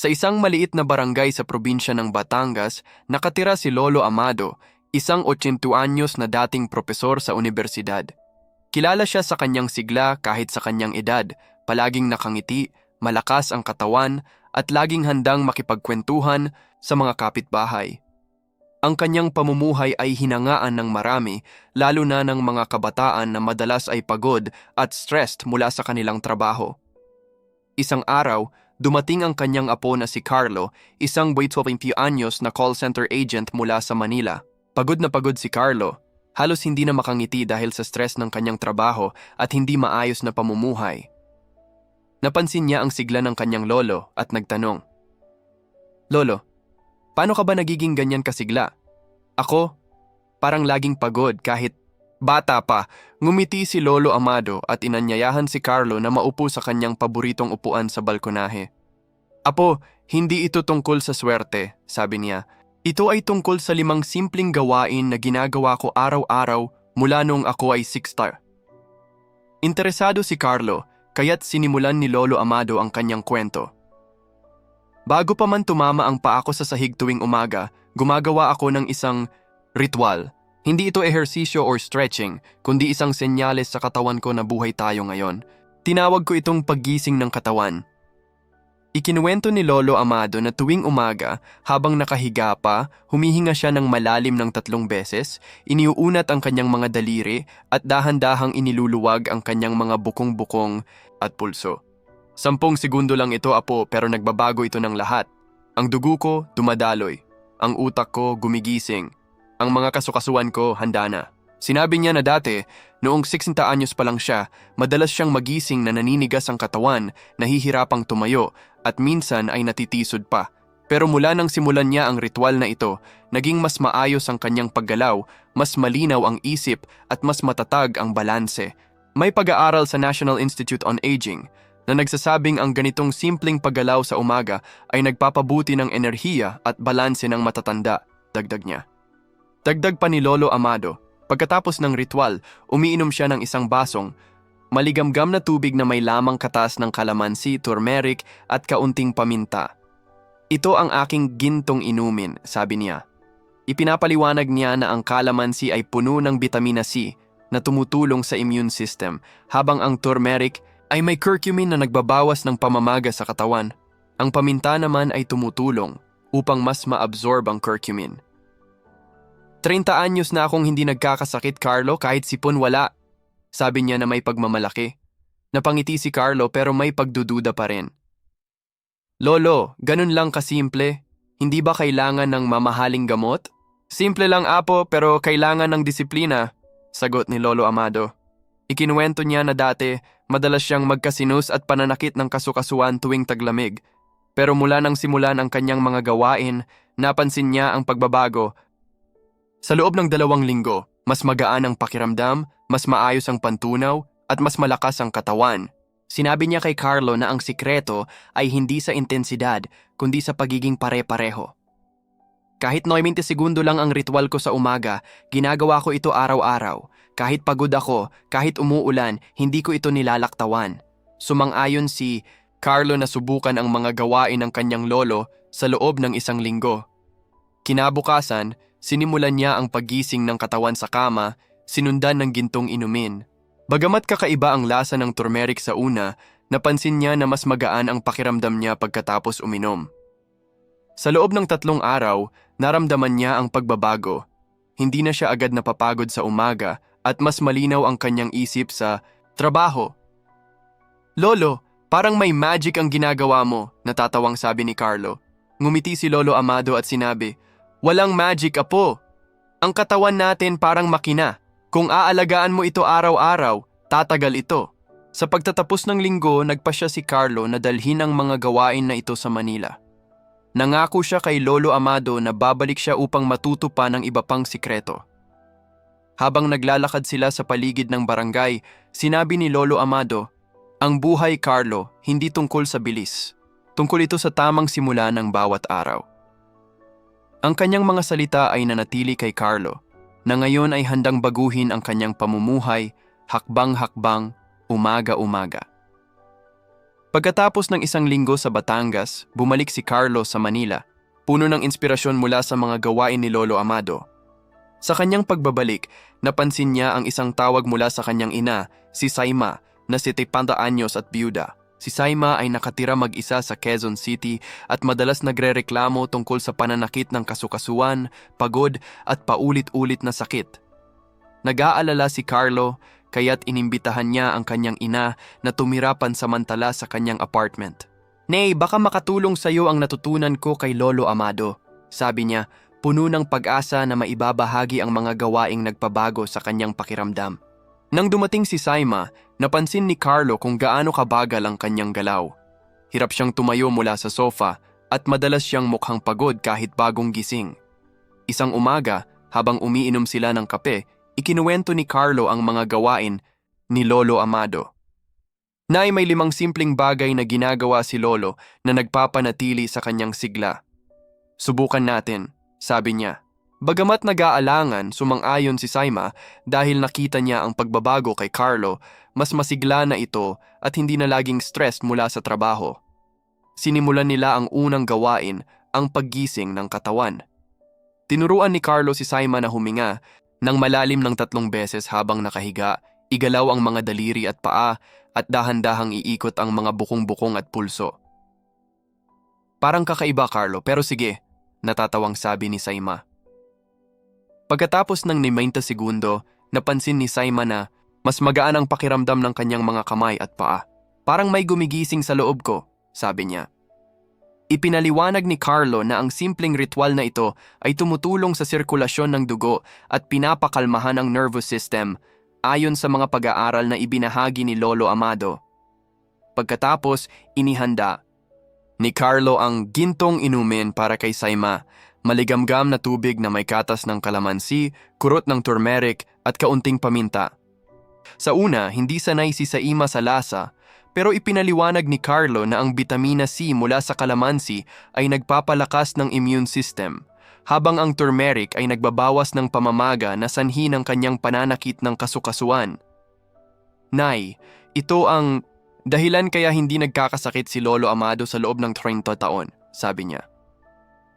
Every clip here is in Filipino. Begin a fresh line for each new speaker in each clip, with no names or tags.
Sa isang maliit na barangay sa probinsya ng Batangas, nakatira si Lolo Amado, isang 80 anyos na dating propesor sa universidad. Kilala siya sa kanyang sigla kahit sa kanyang edad, palaging nakangiti, malakas ang katawan, at laging handang makipagkwentuhan sa mga kapitbahay. Ang kanyang pamumuhay ay hinangaan ng marami, lalo na ng mga kabataan na madalas ay pagod at stressed mula sa kanilang trabaho. Isang araw, dumating ang kanyang apo na si Carlo, isang 20 anyos na call center agent mula sa Manila. Pagod na pagod si Carlo. Halos hindi na makangiti dahil sa stress ng kanyang trabaho at hindi maayos na pamumuhay. Napansin niya ang sigla ng kanyang lolo at nagtanong, Lolo, paano ka ba nagiging ganyan kasigla? Ako, parang laging pagod kahit bata pa. Ngumiti si Lolo Amado at inanyayahan si Carlo na maupo sa kanyang paboritong upuan sa balkonahe. Apo, hindi ito tungkol sa swerte, sabi niya. Ito ay tungkol sa limang simpleng gawain na ginagawa ko araw-araw mula noong ako ay 6 star. Interesado si Carlo, kaya't sinimulan ni Lolo Amado ang kanyang kwento. Bago pa man tumama ang paa ko sa sahig tuwing umaga, gumagawa ako ng isang ritual. Hindi ito ehersisyo or stretching, kundi isang senyales sa katawan ko na buhay tayo ngayon. Tinawag ko itong paggising ng katawan. Ikinuwento ni Lolo Amado na tuwing umaga, habang nakahiga pa, humihinga siya ng malalim ng tatlong beses, iniuunat ang kanyang mga daliri at dahan-dahang iniluluwag ang kanyang mga bukong-bukong at pulso. Sampung segundo lang ito apo pero nagbabago ito ng lahat. Ang dugo ko dumadaloy. Ang utak ko gumigising. Ang mga kasukasuan ko handa na. Sinabi niya na dati, noong 60 anyos pa lang siya, madalas siyang magising na naninigas ang katawan, nahihirapang tumayo, at minsan ay natitisod pa. Pero mula nang simulan niya ang ritual na ito, naging mas maayos ang kanyang paggalaw, mas malinaw ang isip at mas matatag ang balanse. May pag-aaral sa National Institute on Aging na nagsasabing ang ganitong simpleng paggalaw sa umaga ay nagpapabuti ng enerhiya at balanse ng matatanda, dagdag niya. Dagdag pa ni Lolo Amado, pagkatapos ng ritual, umiinom siya ng isang basong, maligamgam na tubig na may lamang katas ng kalamansi, turmeric at kaunting paminta. Ito ang aking gintong inumin, sabi niya. Ipinapaliwanag niya na ang kalamansi ay puno ng vitamina C na tumutulong sa immune system, habang ang turmeric ay may curcumin na nagbabawas ng pamamaga sa katawan. Ang paminta naman ay tumutulong upang mas ma-absorb ang curcumin. 30 anyos na akong hindi nagkakasakit, Carlo, kahit sipon wala. Sabi niya na may pagmamalaki. Napangiti si Carlo pero may pagdududa pa rin. Lolo, ganun lang kasimple. Hindi ba kailangan ng mamahaling gamot? Simple lang apo pero kailangan ng disiplina, sagot ni Lolo Amado. Ikinuwento niya na dati, madalas siyang magkasinus at pananakit ng kasukasuan tuwing taglamig. Pero mula nang simulan ang kanyang mga gawain, napansin niya ang pagbabago sa loob ng dalawang linggo, mas magaan ang pakiramdam, mas maayos ang pantunaw, at mas malakas ang katawan. Sinabi niya kay Carlo na ang sikreto ay hindi sa intensidad, kundi sa pagiging pare-pareho. Kahit 90 segundo lang ang ritual ko sa umaga, ginagawa ko ito araw-araw. Kahit pagod ako, kahit umuulan, hindi ko ito nilalaktawan. Sumang-ayon si Carlo na subukan ang mga gawain ng kanyang lolo sa loob ng isang linggo. Kinabukasan, Sinimulan niya ang paggising ng katawan sa kama, sinundan ng gintong inumin. Bagamat kakaiba ang lasa ng turmeric sa una, napansin niya na mas magaan ang pakiramdam niya pagkatapos uminom. Sa loob ng tatlong araw, naramdaman niya ang pagbabago. Hindi na siya agad napapagod sa umaga at mas malinaw ang kanyang isip sa trabaho. Lolo, parang may magic ang ginagawa mo, natatawang sabi ni Carlo. Ngumiti si Lolo Amado at sinabi, Walang magic, apo. Ang katawan natin parang makina. Kung aalagaan mo ito araw-araw, tatagal ito. Sa pagtatapos ng linggo, nagpa siya si Carlo na dalhin ang mga gawain na ito sa Manila. Nangako siya kay Lolo Amado na babalik siya upang matuto pa ng iba pang sikreto. Habang naglalakad sila sa paligid ng barangay, sinabi ni Lolo Amado, Ang buhay, Carlo, hindi tungkol sa bilis. Tungkol ito sa tamang simula ng bawat araw. Ang kanyang mga salita ay nanatili kay Carlo, na ngayon ay handang baguhin ang kanyang pamumuhay, hakbang-hakbang, umaga-umaga. Pagkatapos ng isang linggo sa Batangas, bumalik si Carlo sa Manila, puno ng inspirasyon mula sa mga gawain ni Lolo Amado. Sa kanyang pagbabalik, napansin niya ang isang tawag mula sa kanyang ina, si Saima, na 70 anyos at byuda. Si Saima ay nakatira mag-isa sa Quezon City at madalas nagrereklamo tungkol sa pananakit ng kasukasuan, pagod at paulit-ulit na sakit. Nag-aalala si Carlo kaya't inimbitahan niya ang kanyang ina na tumira pansamantala sa kanyang apartment. Nay, baka makatulong sa iyo ang natutunan ko kay Lolo Amado. Sabi niya, puno ng pag-asa na maibabahagi ang mga gawaing nagpabago sa kanyang pakiramdam. Nang dumating si Saima, napansin ni Carlo kung gaano kabagal ang kanyang galaw. Hirap siyang tumayo mula sa sofa at madalas siyang mukhang pagod kahit bagong gising. Isang umaga, habang umiinom sila ng kape, ikinuwento ni Carlo ang mga gawain ni Lolo Amado. Nay may limang simpleng bagay na ginagawa si Lolo na nagpapanatili sa kanyang sigla. Subukan natin, sabi niya. Bagamat nag-aalangan, sumang-ayon si Saima dahil nakita niya ang pagbabago kay Carlo, mas masigla na ito at hindi na laging stressed mula sa trabaho. Sinimulan nila ang unang gawain, ang paggising ng katawan. Tinuruan ni Carlo si Saima na huminga nang malalim ng tatlong beses habang nakahiga, igalaw ang mga daliri at paa at dahan-dahang iikot ang mga bukong-bukong at pulso. Parang kakaiba Carlo pero sige, natatawang sabi ni Saima. Pagkatapos ng 90 segundo, napansin ni Saima na mas magaan ang pakiramdam ng kanyang mga kamay at paa. Parang may gumigising sa loob ko, sabi niya. Ipinaliwanag ni Carlo na ang simpleng ritual na ito ay tumutulong sa sirkulasyon ng dugo at pinapakalmahan ang nervous system ayon sa mga pag-aaral na ibinahagi ni Lolo Amado. Pagkatapos, inihanda ni Carlo ang gintong inumin para kay Saima, maligamgam na tubig na may katas ng kalamansi, kurot ng turmeric at kaunting paminta. Sa una, hindi sanay si Saima sa lasa, pero ipinaliwanag ni Carlo na ang vitamina C mula sa kalamansi ay nagpapalakas ng immune system, habang ang turmeric ay nagbabawas ng pamamaga na sanhi ng kanyang pananakit ng kasukasuan. Nay, ito ang dahilan kaya hindi nagkakasakit si Lolo Amado sa loob ng 30 taon, sabi niya.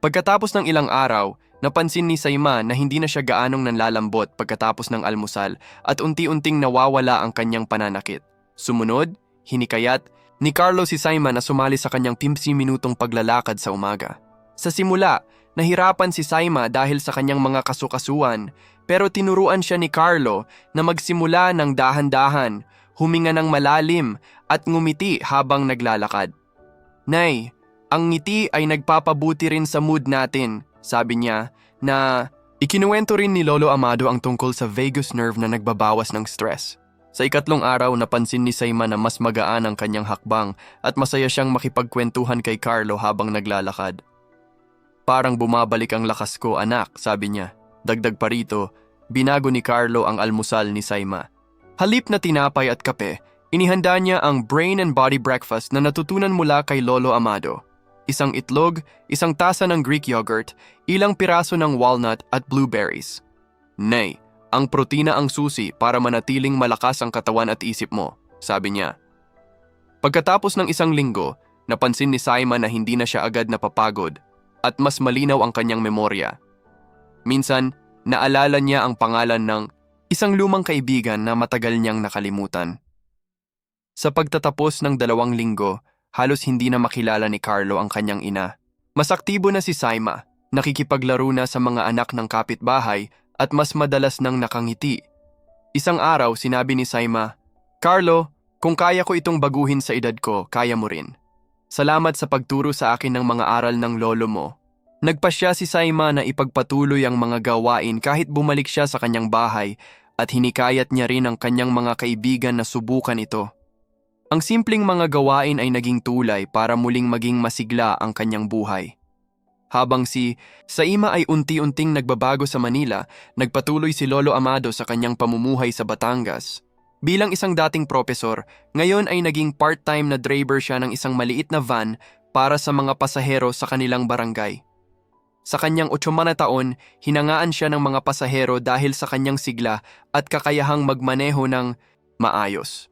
Pagkatapos ng ilang araw, napansin ni Saima na hindi na siya gaanong nanlalambot pagkatapos ng almusal at unti-unting nawawala ang kanyang pananakit. Sumunod, hinikayat, ni Carlo si Saima na sumali sa kanyang 15 minutong paglalakad sa umaga. Sa simula, nahirapan si Saima dahil sa kanyang mga kasukasuan, pero tinuruan siya ni Carlo na magsimula ng dahan-dahan, huminga ng malalim at ngumiti habang naglalakad. Nay, ang ngiti ay nagpapabuti rin sa mood natin, sabi niya, na ikinuwento rin ni Lolo Amado ang tungkol sa vagus nerve na nagbabawas ng stress. Sa ikatlong araw, napansin ni Saima na mas magaan ang kanyang hakbang at masaya siyang makipagkwentuhan kay Carlo habang naglalakad. Parang bumabalik ang lakas ko, anak, sabi niya. Dagdag pa rito, binago ni Carlo ang almusal ni Saima. Halip na tinapay at kape, inihanda niya ang brain and body breakfast na natutunan mula kay Lolo Amado. Isang itlog, isang tasa ng Greek yogurt, ilang piraso ng walnut at blueberries. Nay, ang protina ang susi para manatiling malakas ang katawan at isip mo, sabi niya. Pagkatapos ng isang linggo, napansin ni Simon na hindi na siya agad napapagod at mas malinaw ang kanyang memorya. Minsan, naalala niya ang pangalan ng isang lumang kaibigan na matagal niyang nakalimutan. Sa pagtatapos ng dalawang linggo, halos hindi na makilala ni Carlo ang kanyang ina. Mas aktibo na si Saima, nakikipaglaro na sa mga anak ng kapitbahay at mas madalas nang nakangiti. Isang araw sinabi ni Saima, Carlo, kung kaya ko itong baguhin sa edad ko, kaya mo rin. Salamat sa pagturo sa akin ng mga aral ng lolo mo. Nagpasya si Saima na ipagpatuloy ang mga gawain kahit bumalik siya sa kanyang bahay at hinikayat niya rin ang kanyang mga kaibigan na subukan ito. Ang simpleng mga gawain ay naging tulay para muling maging masigla ang kanyang buhay. Habang si Saima ay unti-unting nagbabago sa Manila, nagpatuloy si Lolo Amado sa kanyang pamumuhay sa Batangas. Bilang isang dating propesor, ngayon ay naging part-time na driver siya ng isang maliit na van para sa mga pasahero sa kanilang barangay. Sa kanyang otsoma na taon, hinangaan siya ng mga pasahero dahil sa kanyang sigla at kakayahang magmaneho ng maayos.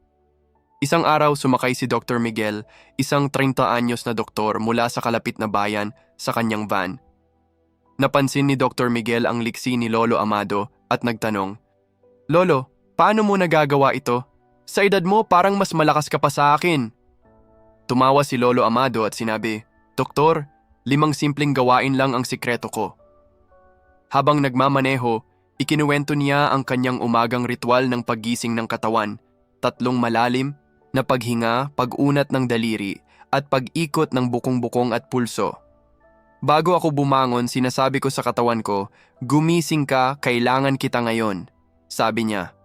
Isang araw sumakay si Dr. Miguel, isang 30 anyos na doktor mula sa kalapit na bayan, sa kanyang van. Napansin ni Dr. Miguel ang liksi ni Lolo Amado at nagtanong, Lolo, paano mo nagagawa ito? Sa edad mo parang mas malakas ka pa sa akin. Tumawa si Lolo Amado at sinabi, Doktor, limang simpleng gawain lang ang sikreto ko. Habang nagmamaneho, ikinuwento niya ang kanyang umagang ritual ng paggising ng katawan, tatlong malalim na paghinga, pag-unat ng daliri, at pag-ikot ng bukong-bukong at pulso. Bago ako bumangon, sinasabi ko sa katawan ko, gumising ka, kailangan kita ngayon, sabi niya.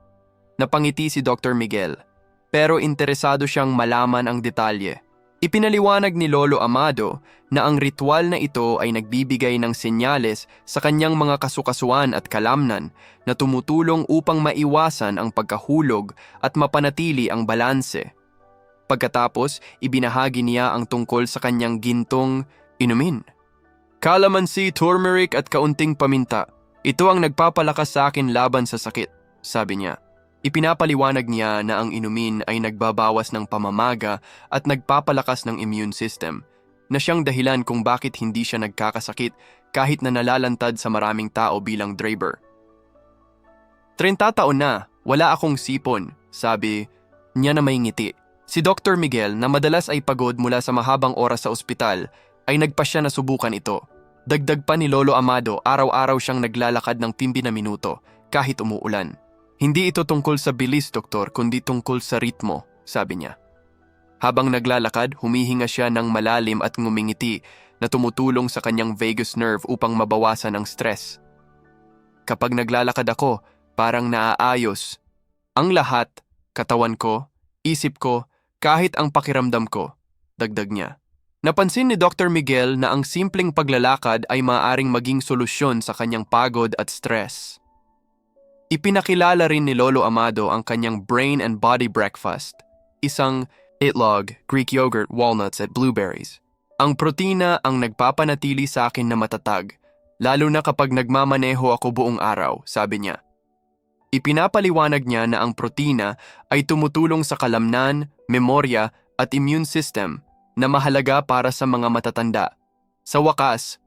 Napangiti si Dr. Miguel, pero interesado siyang malaman ang detalye. Ipinaliwanag ni Lolo Amado na ang ritual na ito ay nagbibigay ng senyales sa kanyang mga kasukasuan at kalamnan na tumutulong upang maiwasan ang pagkahulog at mapanatili ang balanse. Pagkatapos, ibinahagi niya ang tungkol sa kanyang gintong inumin. Calamansi, turmeric at kaunting paminta. Ito ang nagpapalakas sa akin laban sa sakit, sabi niya. Ipinapaliwanag niya na ang inumin ay nagbabawas ng pamamaga at nagpapalakas ng immune system, na siyang dahilan kung bakit hindi siya nagkakasakit kahit na nalalantad sa maraming tao bilang driver. 30 taon na, wala akong sipon, sabi niya na may ngiti. Si Dr. Miguel na madalas ay pagod mula sa mahabang oras sa ospital ay nagpasya na subukan ito. Dagdag pa ni Lolo Amado, araw-araw siyang naglalakad ng pimbi na minuto kahit umuulan. Hindi ito tungkol sa bilis, doktor, kundi tungkol sa ritmo, sabi niya. Habang naglalakad, humihinga siya ng malalim at ngumingiti na tumutulong sa kanyang vagus nerve upang mabawasan ang stress. Kapag naglalakad ako, parang naaayos. Ang lahat, katawan ko, isip ko, kahit ang pakiramdam ko, dagdag niya. Napansin ni Dr. Miguel na ang simpleng paglalakad ay maaaring maging solusyon sa kanyang pagod at stress. Ipinakilala rin ni Lolo Amado ang kanyang brain and body breakfast, isang itlog, Greek yogurt, walnuts at blueberries. Ang protina ang nagpapanatili sa akin na matatag, lalo na kapag nagmamaneho ako buong araw, sabi niya. Ipinapaliwanag niya na ang protina ay tumutulong sa kalamnan, memorya at immune system na mahalaga para sa mga matatanda. Sa wakas,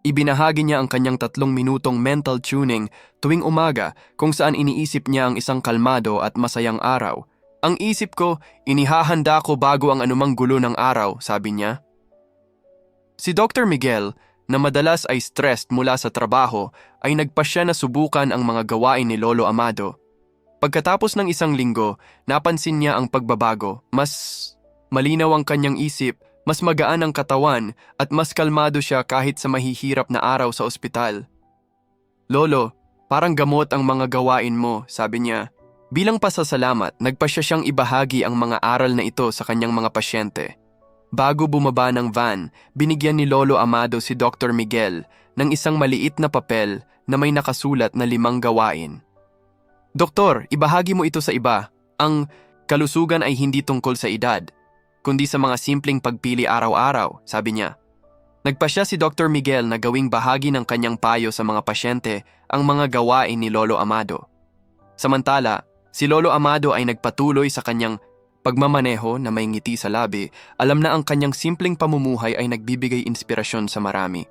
Ibinahagi niya ang kanyang tatlong minutong mental tuning tuwing umaga kung saan iniisip niya ang isang kalmado at masayang araw. Ang isip ko, inihahanda ko bago ang anumang gulo ng araw, sabi niya. Si Dr. Miguel, na madalas ay stressed mula sa trabaho, ay nagpasya na subukan ang mga gawain ni Lolo Amado. Pagkatapos ng isang linggo, napansin niya ang pagbabago. Mas malinaw ang kanyang isip mas magaan ang katawan at mas kalmado siya kahit sa mahihirap na araw sa ospital. Lolo, parang gamot ang mga gawain mo, sabi niya. Bilang pasasalamat, nagpasya siyang ibahagi ang mga aral na ito sa kanyang mga pasyente. Bago bumaba ng van, binigyan ni Lolo Amado si Dr. Miguel ng isang maliit na papel na may nakasulat na limang gawain. Doktor, ibahagi mo ito sa iba. Ang kalusugan ay hindi tungkol sa edad, kundi sa mga simpleng pagpili araw-araw, sabi niya. Nagpasya si Dr. Miguel na gawing bahagi ng kanyang payo sa mga pasyente ang mga gawain ni Lolo Amado. Samantala, si Lolo Amado ay nagpatuloy sa kanyang pagmamaneho na may ngiti sa labi, alam na ang kanyang simpleng pamumuhay ay nagbibigay inspirasyon sa marami.